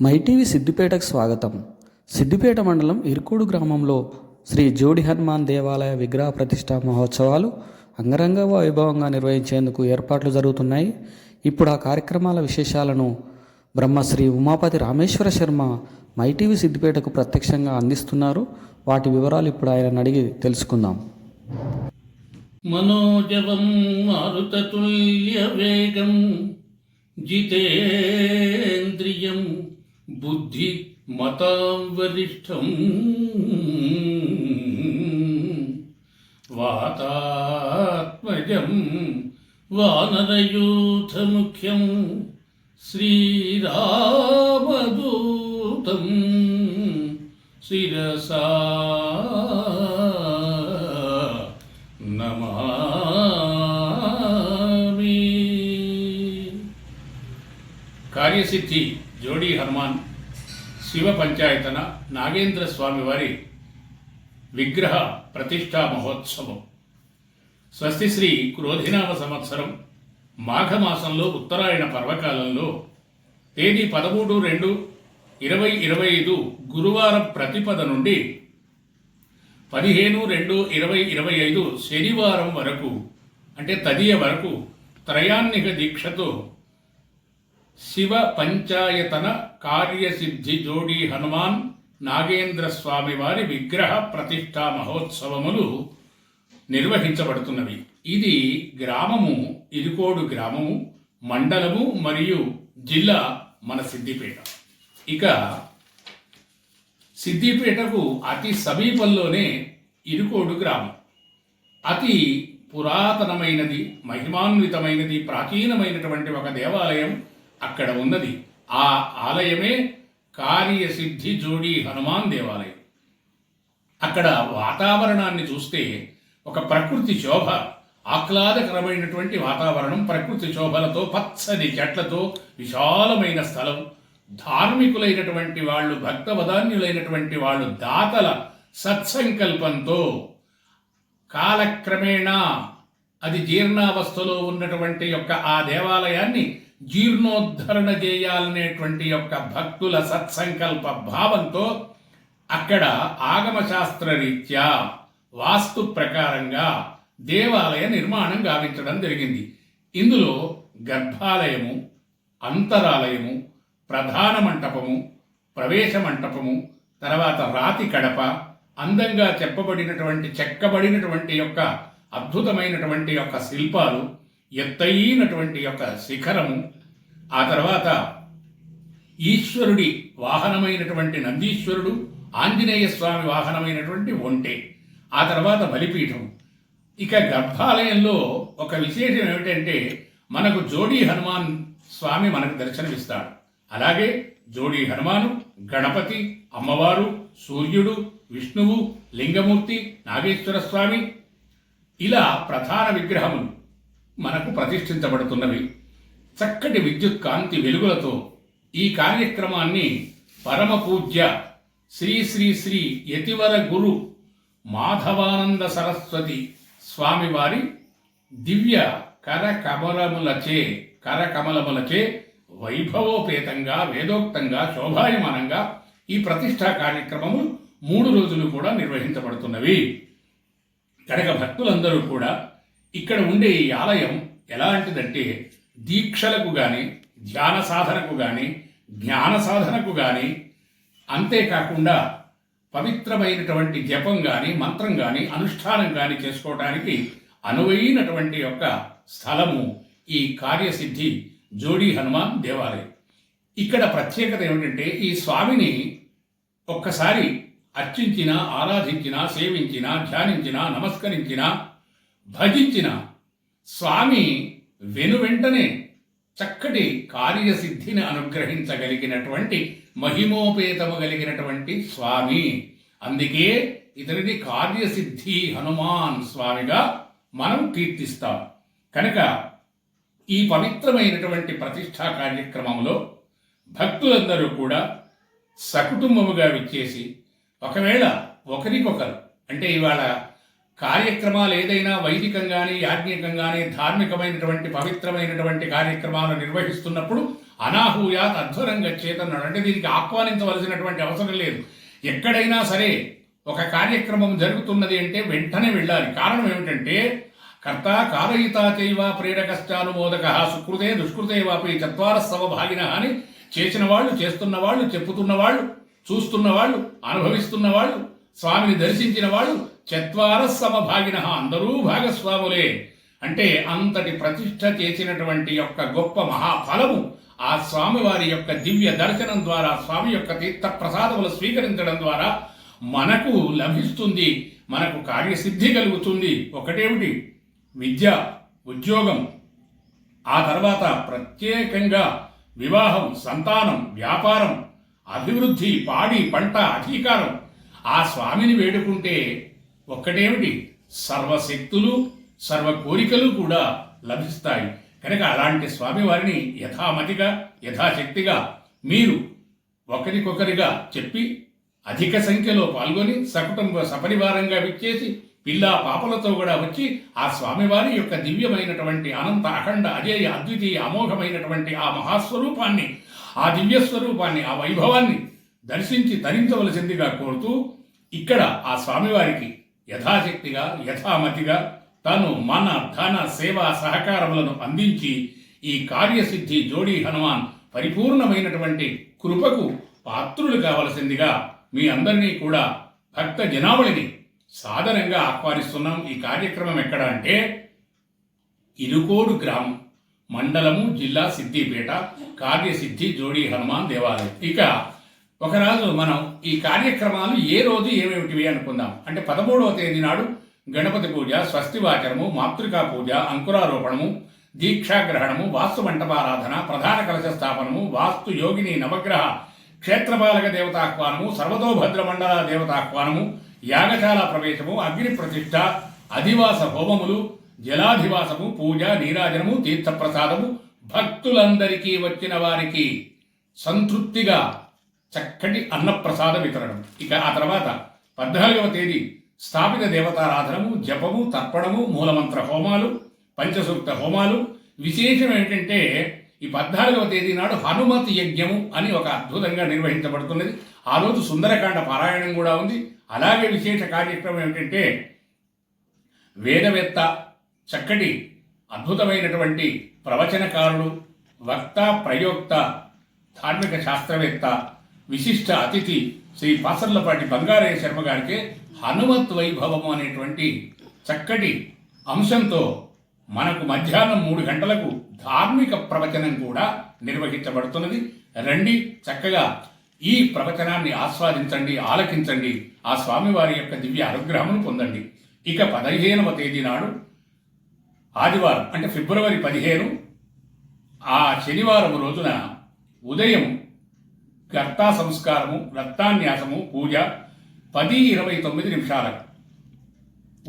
MyTV సిద్దిపేటకు స్వాగతం. సిద్దిపేట మండలం ఇరుకూడు గ్రామంలో శ్రీ జోడి హనుమాన్ దేవాలయ విగ్రహ ప్రతిష్ఠా మహోత్సవాలు అంగరంగ వైభవంగా నిర్వహించేందుకు ఏర్పాట్లు జరుగుతున్నాయి. ఇప్పుడు ఆ కార్యక్రమాల విశేషాలను బ్రహ్మశ్రీ ఉమాపతి రామేశ్వర శర్మ మైటీవీ సిద్దిపేటకు ప్రత్యక్షంగా అందిస్తున్నారు. వాటి వివరాలు ఇప్పుడు ఆయన అడిగి తెలుసుకుందాం. మనోజవం మారుతతుల్య వేగం జితేంద్రియం బుద్ధి మతాంబరిష్టం వాతాత్మజం వానరయూథముఖ్యం శ్రీరామదూతం. శిరసా కార్యసిద్ధి జోడి హనుమాన్ శివ పంచాయతన నాగేంద్ర స్వామి వారి విగ్రహ ప్రతిష్టా మహోత్సవం. స్వస్తి శ్రీ క్రోధినామ సంవత్సరం మాఘమాసంలో ఉత్తరాయణ పర్వకాలంలో తేదీ పదమూడు రెండు ఇరవై ఇరవై ఐదు గురువారం ప్రతిపద నుండి పదిహేను రెండు ఇరవై ఇరవై ఐదు శనివారం వరకు అంటే తదియ వరకు త్రయాన్నిక దీక్షతో శివ పంచాయతన కార్యసిద్ధి జోడి హనుమాన్ నాగేంద్ర స్వామి వారి విగ్రహ ప్రతిష్టా మహోత్సవములు నిర్వహించబడుతున్నవి. ఇది గ్రామము ఇరుకోడు గ్రామము మండలము మరియు జిల్లా మన సిద్దిపేట ఇక సిద్దిపేటకు అతి సమీపంలోనే ఇరుకోడు గ్రామం. అతి పురాతనమైనది మహిమాన్వితమైనది ప్రాచీనమైనటువంటి ఒక దేవాలయం అక్కడ ఉన్నది. ఆ ఆలయమే కార్యసిద్ధి జోడి హనుమాన్ దేవాలయం. అక్కడ వాతావరణాన్ని చూస్తే ఒక ప్రకృతి శోభ ఆహ్లాదకరమైనటువంటి వాతావరణం ప్రకృతి శోభలతో పచ్చని చెట్లతో విశాలమైన స్థలం. ధార్మికులైనటువంటి వాళ్ళు భక్తవదాన్యులైనటువంటి వాళ్ళు దాతల సత్సంకల్పంతో కాలక్రమేణా అది జీర్ణావస్థలో ఉన్నటువంటి యొక్క ఆ దేవాలయాన్ని జీర్ణోద్ధరణ చేయాలనేటువంటి యొక్క భక్తుల సత్సంకల్ప భావంతో అక్కడ ఆగమశాస్త్ర రీత్యా వాస్తు ప్రకారంగా దేవాలయ నిర్మాణం గావించడం జరిగింది. ఇందులో గర్భాలయము అంతరాలయము ప్రధాన మంటపము ప్రవేశ మంటపము తర్వాత రాతి కడప అందంగా చెప్పబడినటువంటి చెక్కబడినటువంటి యొక్క అద్భుతమైనటువంటి యొక్క శిల్పాలు ఎత్తైనటువంటి యొక్క శిఖరము ఆ తర్వాత ఈశ్వరుడి వాహనమైనటువంటి నందీశ్వరుడు ఆంజనేయ స్వామి వాహనమైనటువంటి ఒంటె ఆ తర్వాత బలిపీఠం ఇక గర్భాలయంలో ఒక విశేషం ఏమిటంటే మనకు జోడి హనుమాన్ స్వామి మనకు దర్శనమిస్తాడు. అలాగే జోడి హనుమాను గణపతి అమ్మవారు సూర్యుడు విష్ణువు లింగమూర్తి నాగేశ్వర స్వామి ఇలా ప్రధాన విగ్రహములు. మనకు ప్రతిష్ఠించబడుతున్నవి. చక్కటి విద్యుత్ కాంతి వెలుగులతో ఈ కార్యక్రమాన్ని పరమ పూజ్య శ్రీ శ్రీ శ్రీ యతివర గురు మాధవానంద సరస్వతి స్వామివారి దివ్య కరకమలములచే కరకమలములచే వైభవోపేతంగా వేదోక్తంగా శోభాయమానంగా ఈ ప్రతిష్టా కార్యక్రమము మూడు రోజులు కూడా నిర్వహించబడుతున్నవి. కనుక భక్తులందరూ కూడా ఇక్కడ ఉండే ఈ ఆలయం ఎలాంటిదంటే దీక్షలకు కానీ ధ్యాన సాధనకు కానీ జ్ఞాన సాధనకు కానీ అంతేకాకుండా పవిత్రమైనటువంటి జపం కానీ మంత్రం కానీ అనుష్ఠానం కానీ చేసుకోవడానికి అనువైనటువంటి యొక్క స్థలము ఈ కార్యసిద్ధి జోడి హనుమాన్ దేవాలయం. ఇక్కడ ప్రత్యేకత ఏమిటంటే ఈ స్వామిని ఒక్కసారి అర్చించినా ఆరాధించినా సేవించినా ధ్యానించినా నమస్కరించినా భజించిన స్వామి వెను వెంటనే చక్కటి కార్యసిద్ధిని అనుగ్రహించగలిగినటువంటి మహిమోపేతము కలిగినటువంటి స్వామి. అందుకే ఇతనిని కార్యసిద్ధి హనుమాన్ స్వామిగా మనం కీర్తిస్తాం. కనుక ఈ పవిత్రమైనటువంటి ప్రతిష్టా కార్యక్రమంలో భక్తులందరూ కూడా సకుటుంబముగా విచ్చేసి ఒకవేళ ఒకరికొకరు అంటే ఇవాళ కార్యక్రమాలు ఏదైనా వైదికంగానే యాజ్ఞికంగానే ధార్మికమైనటువంటి పవిత్రమైనటువంటి కార్యక్రమాలు నిర్వహిస్తున్నప్పుడు అనాహూయాత్ అధ్వరంగా చేతన్నాడు అంటే దీనికి ఆహ్వానించవలసినటువంటి అవసరం లేదు. ఎక్కడైనా సరే ఒక కార్యక్రమం జరుగుతున్నది అంటే వెంటనే వెళ్ళాలి. కారణం ఏమిటంటే కర్త కారయిత చైవ ప్రేరకశ్చానుమోదక సుకృతే దుష్కృతే వాపి చత్వారస్తవ భాగిన అని చేసిన వాళ్ళు చేస్తున్న వాళ్ళు చెప్పుతున్న వాళ్ళు చూస్తున్న వాళ్ళు అనుభవిస్తున్న వాళ్ళు స్వామిని దర్శించిన వాళ్ళు చత్వార సమభాగిన అందరూ భాగస్వాములే. అంటే అంతటి ప్రతిష్ట చేసినటువంటి యొక్క గొప్ప మహాఫలము ఆ స్వామివారి యొక్క దివ్య దర్శనం ద్వారా స్వామి యొక్క తీర్థ ప్రసాదములు స్వీకరించడం ద్వారా మనకు లభిస్తుంది మనకు కార్యసిద్ధి కలుగుతుంది. ఒకటేమిటి? విద్య ఉద్యోగం. ఆ తర్వాత ప్రత్యేకంగా వివాహం సంతానం వ్యాపారం అభివృద్ధి పాడి పంట అధికారం. ఆ స్వామిని వేడుకుంటే ఒక్కటేమిటి? సర్వశక్తులు సర్వ కోరికలు కూడా లభిస్తాయి. కనుక అలాంటి స్వామివారిని యథామతిగా యథాశక్తిగా మీరు ఒకరికొకరిగా చెప్పి అధిక సంఖ్యలో పాల్గొని సకుటుంబ సపరివారంగా విచ్చేసి పిల్లా పాపలతో కూడా వచ్చి ఆ స్వామివారి యొక్క దివ్యమైనటువంటి అనంత అఖండ అజేయ అద్వితీయ అమోఘమైనటువంటి ఆ మహాస్వరూపాన్ని ఆ దివ్య స్వరూపాన్ని ఆ వైభవాన్ని దర్శించి ధరించవలసిందిగా కోరుతూ ఇక్కడ ఆ స్వామివారికి యథాశక్తిగా యథామతిగా తను మన ధన సేవా సహకారములను అందించి ఈ కార్యసిద్ధి జోడీ హనుమాన్ పరిపూర్ణమైనటువంటి కృపకు పాత్రులు కావలసిందిగా మీ అందరినీ కూడా భక్త జనావళిని సాదరంగా ఆహ్వానిస్తున్నాం. ఈ కార్యక్రమం ఎక్కడ అంటే ఇరుకోడు గ్రామం మండలము జిల్లా సిద్దిపేట కార్యసిద్ధి జోడీ హనుమాన్ దేవాలయం. ఇక ఒకరోజు మనం ఈ కార్యక్రమాలు ఏ రోజు ఏమేమిటివి అనుకుందాం. అంటే పదమూడవ తేదీ నాడు గణపతి పూజ స్వస్తివాచనము మాతృకా పూజ అంకురారోపణము దీక్షాగ్రహణము వాస్తు మంటపారాధన ప్రధాన కలశ స్థాపనము వాస్తు యోగిని నవగ్రహ క్షేత్రపాలక దేవతాహ్వానము సర్వతోభద్ర మండల దేవతాహ్వానము యాగశాల ప్రవేశము అగ్ని ప్రతిష్ఠ అధివాస హోమములు జలాధివాసము పూజ నీరాజనము తీర్థప్రసాదము భక్తులందరికీ వచ్చిన వారికి సంతృప్తిగా చక్కటి అన్నప్రసాద వితరణం. ఇక ఆ తర్వాత పద్నాలుగవ తేదీ స్థాపిత దేవతారాధనము జపము తర్పణము మూలమంత్ర హోమాలు పంచసూక్త హోమాలు. విశేషం ఏంటంటే ఈ పద్నాలుగవ తేదీ నాడు హనుమత్ యజ్ఞము అని ఒక అద్భుతంగా నిర్వహించబడుతున్నది. ఆ రోజు సుందరకాండ పారాయణం కూడా ఉంది. అలాగే విశేష కార్యక్రమం ఏమిటంటే వేదవేత్త చక్కటి అద్భుతమైనటువంటి ప్రవచనకారుడు వక్త ప్రయోక్త ధార్మిక శాస్త్రవేత్త విశిష్ట అతిథి శ్రీ పాసర్లపాటి బంగారయ్య శర్మ గారికి హనుమత్ వైభవము అనేటువంటి చక్కటి అంశంతో మనకు మధ్యాహ్నం మూడు గంటలకు ధార్మిక ప్రవచనం కూడా నిర్వహించబడుతున్నది. రండి చక్కగా ఈ ప్రవచనాన్ని ఆస్వాదించండి ఆలకించండి ఆ స్వామివారి యొక్క దివ్య అనుగ్రహమును పొందండి. ఇక పదిహేనవ తేదీ నాడు ఆదివారం అంటే ఫిబ్రవరి పదిహేను ఆ శనివారం రోజున ఉదయం గర్తా సంస్కారము రక్తాన్యాసము పూజ పది ఇరవై తొమ్మిది నిమిషాలకు.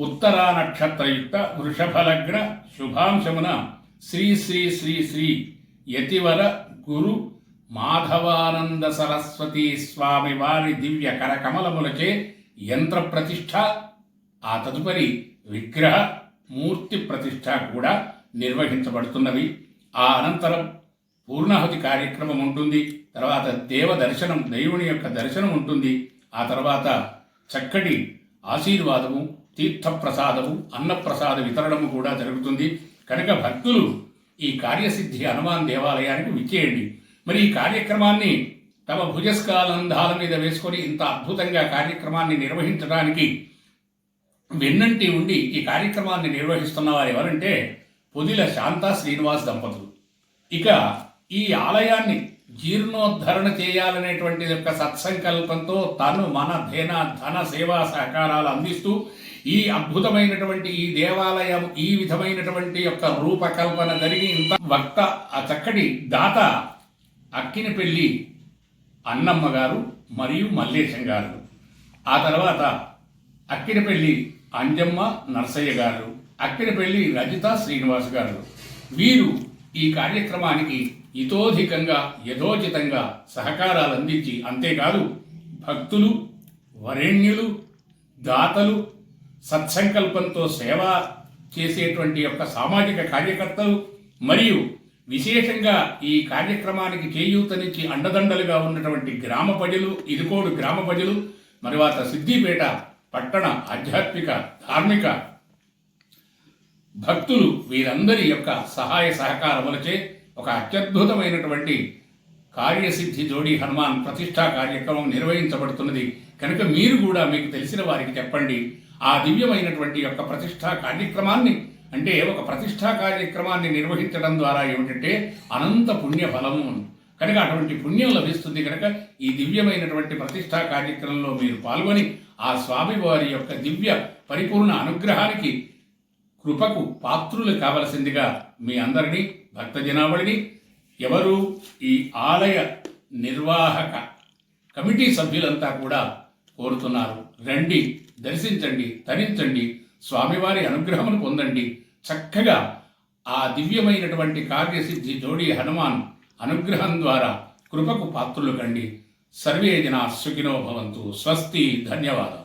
ఉత్తరా నక్షత్రయుక్త వృషభలగ్న శుభాంశమున శ్రీ శ్రీ శ్రీ శ్రీ యతివర గురు మాధవానంద సరస్వతి స్వామి వారి దివ్య కరకమలములచే యంత్ర ప్రతిష్ఠ ఆ తదుపరి విగ్రహ మూర్తి ప్రతిష్ట కూడా నిర్వహించబడుతున్నవి. ఆ అనంతరం పూర్ణాహుతి కార్యక్రమం ఉంటుంది తర్వాత దేవ దర్శనం దైవుని యొక్క దర్శనం ఉంటుంది. ఆ తర్వాత చక్కటి ఆశీర్వాదము తీర్థప్రసాదము అన్నప్రసాద వితరణము కూడా జరుగుతుంది. కనుక భక్తులు ఈ కార్యసిద్ధి హనుమాన్ దేవాలయానికి విచ్చేయండి. మరి ఈ కార్యక్రమాన్ని తమ భుజస్కాలంధాల మీద వేసుకొని ఇంత అద్భుతంగా కార్యక్రమాన్ని నిర్వహించడానికి వెన్నంటి ఉండి ఈ కార్యక్రమాన్ని నిర్వహిస్తున్న వారు ఎవరంటే పొదిల శాంత శ్రీనివాస్ దంపతులు. ఇక ఈ ఆలయాన్ని జీర్ణోద్ధరణ చేయాలనేటువంటి యొక్క సత్సంకల్పంతో తను మన ధేన ధన సేవా సహకారాలు అందిస్తూ ఈ అద్భుతమైనటువంటి ఈ దేవాలయం ఈ విధమైనటువంటి యొక్క రూపకల్పన జరిగి ఇంత వక్త ఆ చక్కటి దాత అక్కినపెల్లి అన్నమ్మ గారు మరియు మల్లేశం గారు. ఆ తర్వాత అక్కినపెల్లి అంజమ్మ నర్సయ్య గారు. అక్కినపెల్లి రజిత శ్రీనివాస్ గారు. వీరు ఈ కార్యక్రమానికి ఇతోధికంగా యథోచితంగా సహకారాలు అందించి అంతేకాదు భక్తులు వరేణ్యులు దాతలు సత్సంకల్పంతో సేవ చేసేటువంటి యొక్క సామాజిక కార్యకర్తలు మరియు విశేషంగా ఈ కార్యక్రమానికి చేయూతనిచ్చి అండదండలుగా ఉన్నటువంటి గ్రామ ప్రజలు ఇరుకోడు గ్రామ ప్రజలు మరువాత సిద్దిపేట పట్టణ ఆధ్యాత్మిక ధార్మిక భక్తులు వీరందరి యొక్క సహాయ సహకారములచే ఒక అత్యద్భుతమైనటువంటి కార్యసిద్ధి జోడి హనుమాన్ ప్రతిష్టా కార్యక్రమం నిర్వహించబడుతున్నది. కనుక మీరు కూడా మీకు తెలిసిన వారికి చెప్పండి. ఆ దివ్యమైనటువంటి యొక్క ప్రతిష్టా కార్యక్రమాన్ని అంటే ఒక ప్రతిష్టా కార్యక్రమాన్ని నిర్వహించడం ద్వారా ఏమిటంటే అనంత పుణ్య ఫలము కనుక అటువంటి పుణ్యం లభిస్తుంది కనుక ఈ దివ్యమైనటువంటి ప్రతిష్టా కార్యక్రమంలో మీరు పాల్గొని ఆ స్వామి వారి యొక్క దివ్య పరిపూర్ణ అనుగ్రహానికి కృపకు పాత్రులు కావలసిందిగా మీ అందరినీ భక్త జనావళిని ఎవరు ఈ ఆలయ నిర్వాహక కమిటీ సభ్యులంతా కూడా కోరుతున్నారు. రండి దర్శించండి తరించండి స్వామివారి అనుగ్రహమును పొందండి. చక్కగా ఆ దివ్యమైనటువంటి కార్యసిద్ధి జోడి హనుమాన్ అనుగ్రహం ద్వారా కృపకు పాత్రులు కండి సర్వే జనా సుఖినో భవంతు. స్వస్తి ధన్యవాదాలు.